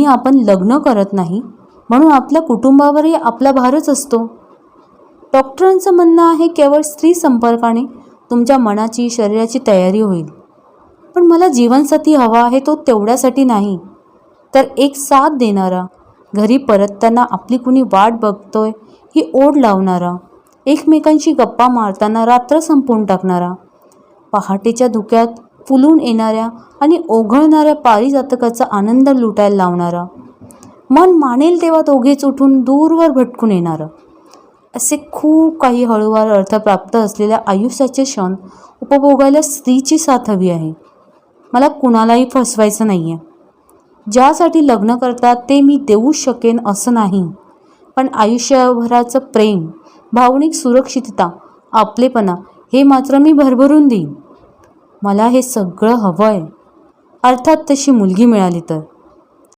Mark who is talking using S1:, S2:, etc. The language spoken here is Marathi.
S1: आणि आपण लग्न करत नाही म्हणून आपल्या कुटुंबावरही आपला भारच असतो. डॉक्टरांचं म्हणणं आहे केवळ स्त्री संपर्काने तुमच्या मनाची शरीराची तयारी होईल. पण मला जीवनसाथी हवा आहे तो तेवढ्यासाठी नाही. तर एक साथ देणारा घरी परतताना आपली कुणी वाट बघतोय ही ओढ लावणारा एकमेकांशी गप्पा मारताना रात्र संपवून टाकणारा पहाटेच्या धुक्यात फुलून येणाऱ्या आणि ओघळणाऱ्या पारिजातकाचा आनंद लुटायला लावणारा. मन मानेल तेव्हा दोघेच उठून दूरवर भटकून येणारं. असे खूप काही हळूवार अर्थ प्राप्त असलेल्या आयुष्याचे क्षण उपभोगायला स्त्रीची साथ हवी आहे. मला कुणालाही फसवायचं नाही आहे ज्यासाठी लग्न करतात ते मी देऊ शकेन असं नाही. पण आयुष्यभराचं प्रेम भावनिक सुरक्षितता आपलेपणा हे मात्र मी भरभरून देईन. मला हे सगळं हवं आहे अर्थात तशी मुलगी मिळाली तर.